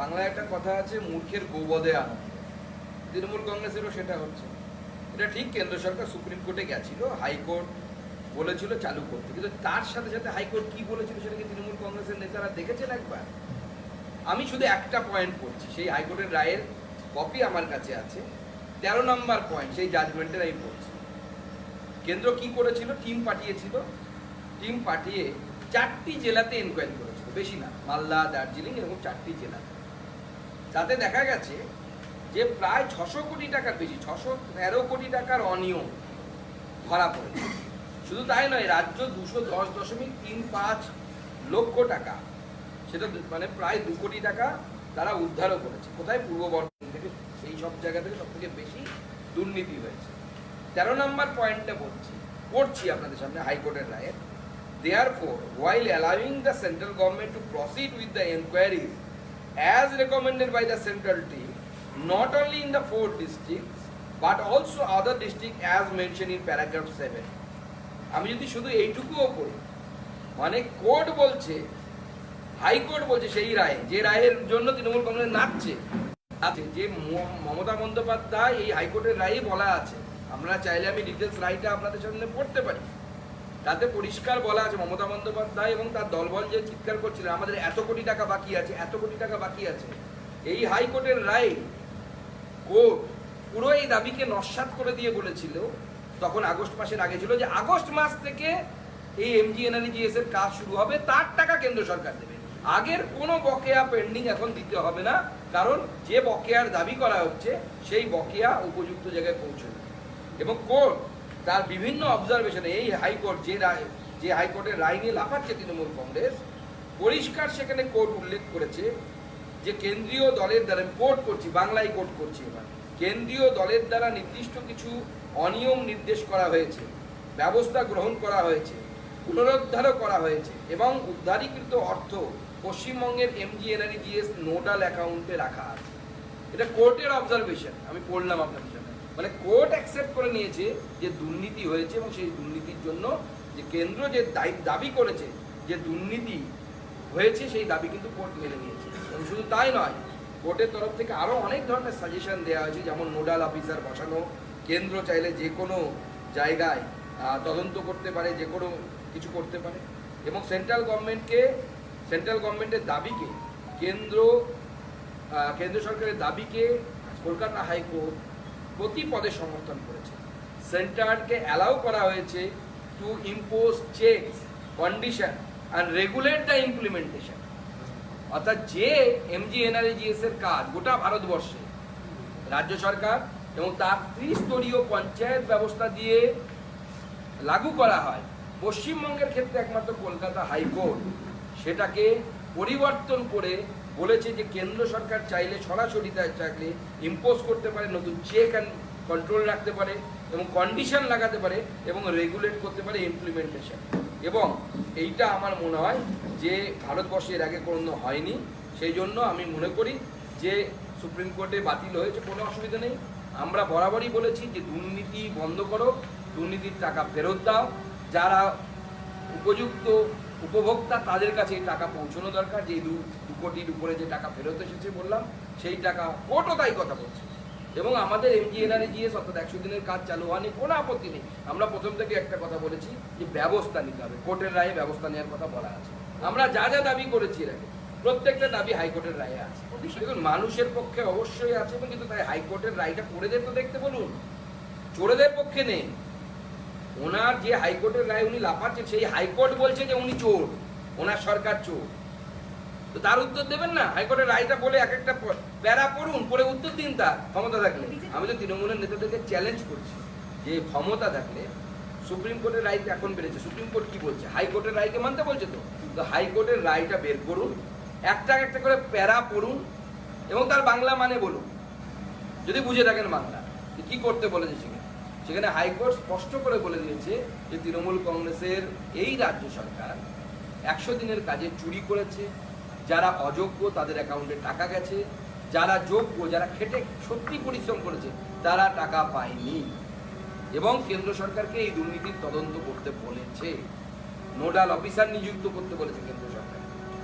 বাংলায় একটা কথা আছে, মূর্খের গোবদে আনন্দ। তৃণমূল কংগ্রেসেরও সেটা হচ্ছে। এটা ঠিক কেন্দ্র সরকার সুপ্রিম কোর্টে গেছিল, হাইকোর্ট বলেছিল চালু করতে। কিন্তু তার সাথে সাথে হাইকোর্ট কি বলেছিল সেটা কি তৃণমূল কংগ্রেসের নেতারা দেখেছেন একবার? আমি শুধু একটা পয়েন্ট পড়ছি, সেই হাইকোর্টের রায়ের কপি আমার কাছে আছে। তেরো নম্বর পয়েন্ট সেই জাজমেন্টের আমি পড়ছি। কেন্দ্র কি করেছিল? টিম পাঠিয়েছিল। টিম পাঠিয়ে চারটি জেলাতে এনকোয়ারি করেছিল, বেশি না, মালদা, দার্জিলিং, এরকম চারটি জেলা তাতে দেখা গেছে যে প্রায় ছশো কোটি টাকার বেশি ছশো তেরো কোটি টাকার অনিয়ম ধরা পড়েছে। শুধু তাই নয় রাজ্য দুশো দশ দশমিক তিন পাঁচ লক্ষ টাকা সেটা মানে প্রায় দু কোটি টাকা তারা উদ্ধারও করেছে। কোথায়? পূর্ব বর্ধমান থেকে। সেই সব জায়গা থেকে সব থেকে বেশি দুর্নীতি হয়েছে। তেরো নম্বর পয়েন্টটা বলছি পড়ছি আপনাদের সামনে হাইকোর্টের রায়ের Therefore, while allowing the central government to proceed with the inquiries as recommended by the central team, not only in the four districts, but also other districts as mentioned in paragraph 7. আমি যদি শুধু এইটুকুও পড়ি মানে court বলছে high court বলছে সেই রায়ে যে রায়ের জন্য তৃণমূল কংগ্রেস নাচছে আছে যে মমতা বন্দ্যোপাধ্যায় এই হাইকোর্টের রায়ে বলা আছে আমরা চাইলে আমি ডিটেলস রায়টা আপনাদের সামনে পড়তে পারি তাতে পরিষ্কার বলা আছে, মমতা বন্দ্যোপাধ্যায় এবং তার দলবল যে চিৎকার করছিলেন, আমাদের এত কোটি টাকা বাকি আছে, এত কোটি টাকা বাকি আছে। এই হাইকোর্টের রায় কোর্ট পুরো এই দাবিকে নস্বাত করে দিয়ে বলেছিল, তখন আগস্ট মাসের আগে ছিল যে আগস্ট মাস থেকে এই এমজি এনআরজিএস এর কাজ শুরু হবে, তার টাকা কেন্দ্র সরকার দেবে। আগের কোনো বকেয়া পেন্ডিং এখন দিতে হবে না, কারণ যে বকেয়ার দাবি করা হচ্ছে, সেই বকেয়া উপযুক্ত জায়গায় পৌঁছবে। এবং কোর্ট তার বিভিন্ন অবজারভেশনে এই হাইকোর্ট যে রায়, যে হাইকোর্টের রায় নিয়ে লাফাচ্ছে তৃণমূল কংগ্রেস, পরিষ্কার সেখানে কোর্ট উল্লেখ করেছে যে কেন্দ্রীয় দলের দ্বারা কোর্ট করছি, বাংলায় কোর্ট করছি এবার, কেন্দ্রীয় দলের দ্বারা নির্দিষ্ট কিছু অনিয়ম নির্দেশ করা হয়েছে, ব্যবস্থা গ্রহণ করা হয়েছে পুনরুদ্ধারও করা হয়েছে এবং উদ্ধারীকৃত অর্থ পশ্চিমবঙ্গের এমজিএনআরজিএস নোডাল অ্যাকাউন্টে রাখা আছে। এটা কোর্টের অবজারভেশন আমি পড়লাম আপনার সামনে। মানে কোর্ট অ্যাকসেপ্ট করে নিয়েছে যে দুর্নীতি হয়েছে এবং সেই দুর্নীতির জন্য যে কেন্দ্র যে দাবি করেছে যে দুর্নীতি হয়েছে, সেই দাবি কিন্তু কোর্ট মেনে নিয়েছে। এবং শুধু তাই নয়, কোর্টের তরফ থেকে আরও অনেক ধরনের সাজেশন দেওয়া হয়েছে, যেমন নোডাল অফিসার বসানো, কেন্দ্র চাইলে যে কোনো জায়গায় তদন্ত করতে পারে, যে কোনো কিছু করতে পারে। এবং সেন্ট্রাল গভর্নমেন্টকে, সেন্ট্রাল গভর্নমেন্টের দাবিকে, কেন্দ্র কেন্দ্র সরকারের দাবিকে কলকাতা হাইকোর্ট প্রতি পদে সমর্থন করেছে। সেন্টারকে অ্যালাউ করা হয়েছে to impose checks condition and regulate the implementation অর্থাৎ যে এমজি এনআরজিএস এর কাজ গোটা ভারতবর্ষে, রাজ্য সরকার এবং তার ত্রিস্তরীয় পঞ্চায়েত ব্যবস্থা দিয়ে লাগু করা হয়, পশ্চিমবঙ্গের ক্ষেত্রে একমাত্র কলকাতা হাইকোর্ট, সেটাকে পরিবর্তন করে বলেছে যে কেন্দ্র সরকার চাইলে সরাসরি তার চাইলে ইম্পোজ করতে পারে, নতুন চেক অ্যান্ড কন্ট্রোল রাখতে পারে এবং কন্ডিশন লাগাতে পারে এবং রেগুলেট করতে পারে ইমপ্লিমেন্টেশন এবং এইটা আমার মনে হয় যে ভারতবর্ষে এর আগে কোনো হয়নি। সেই জন্য আমি মনে করি যে সুপ্রিম কোর্টে বাতিল হয়েছে, কোনো অসুবিধা নেই। আমরা বরাবরই বলেছি যে দুর্নীতি বন্ধ করো, দুর্নীতির টাকা ফেরত দাও। যারা উপযুক্ত উপভোক্তা তাদের কাছে এই টাকা পৌঁছানো দরকার। যে দু দু কোটির উপরে যে টাকা ফেরত এসেছে বললাম সেই টাকা কোর্টও তাই কথা বলছে। এবং আমাদের এমজিএনআরজিএস অর্থাৎ একশো দিনের কাজ চালু হয়নি কোনো আপত্তি নেই। আমরা প্রথম থেকে একটা কথা বলেছি যে ব্যবস্থা নিতে হবে। কোর্টের রায়ে ব্যবস্থা নেওয়ার কথা বলা আছে। আমরা যা যা দাবি করেছি এর আগে প্রত্যেকটা দাবি হাইকোর্টের রায়ে আছে। দেখুন মানুষের পক্ষে অবশ্যই আছে এবং কিন্তু তাই হাইকোর্টের রায়টা পড়েদের তো দেখতে বলুন চোরেদের পক্ষে নেই। ওনার যে হাইকোর্টের রায় উনি লাফাচ্ছেন, সেই হাইকোর্ট বলছে যে উনি চোর, ওনার সরকার চোর। তো তার উত্তর দেবেন না? হাইকোর্টের রায়টা বলে এক একটা প্যারা পড়ুন পরে উত্তর দিন তার, ক্ষমতা থাকলে। আমি তো তৃণমূলের নেতাদেরকে চ্যালেঞ্জ করছি যে ক্ষমতা থাকলে সুপ্রিম কোর্টের রায় এখন বেড়েছে। সুপ্রিম কোর্ট কি বলছে? হাইকোর্টের রায়কে মানতে বলছে তো? তো হাইকোর্টের রায়টা বের করুন, একটা একটা করে প্যারা পড়ুন এবং তার বাংলা মানে বলুন। যদি বুঝে থাকেন বাংলা কি করতে বলেছে সেখানে। সেখানে হাইকোর্ট স্পষ্ট করে বলে দিয়েছে যে তৃণমূল কংগ্রেসের এই রাজ্য সরকার একশো দিনের কাজে চুরি করেছে, যারা অযোগ্য তাদের অ্যাকাউন্টে টাকা গেছে, যারা যোগ্য, যারা খেটে সত্যি পরিশ্রম করেছে, তারা টাকা পায়নি। এবং কেন্দ্র সরকারকে এই দুর্নীতির তদন্ত করতে বলেছে। নোডাল অফিসার নিযুক্ত করতে বলেছে কেন্দ্র